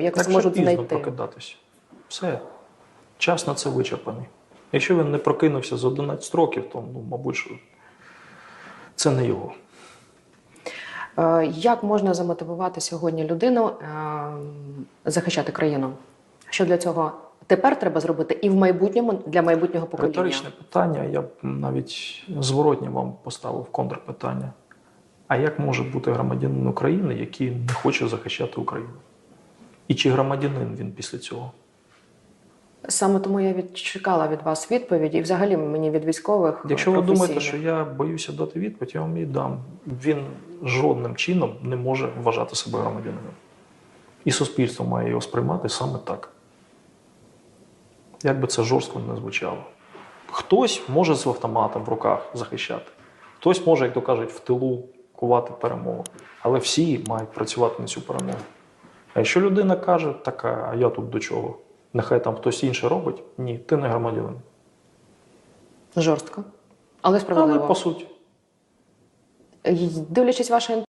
як Так зможуть пізно знайти? прокидатися. Все. Час на це вичерпаний. Якщо він не прокинувся за 11 років, то, ну, мабуть, що це не його. Е, Як можна замотивувати сьогодні людину е, захищати країну? Що для цього тепер треба зробити і в майбутньому для майбутнього покоління? Риторичне питання, я б навіть зворотні вам поставив контрпитання. А як може бути громадянин України, який не хоче захищати Україну? І чи громадянин він після цього? Саме тому я відчекала від вас відповіді, і взагалі мені від військових. Якщо ви думаєте, що я боюся дати відповідь, я вам її дам. Він жодним чином не може вважати себе громадянином. І суспільство має його сприймати саме так. Як би це жорстко не звучало. Хтось може з автоматом в руках захищати, хтось може, як то кажуть, в тилу кувати перемогу. Але всі мають працювати на цю перемогу. А якщо людина каже, так, а я тут до чого? Нехай там хтось інше робить, ні, ти не громадянин. жорстко, але Але по суті. Дивлячись ваше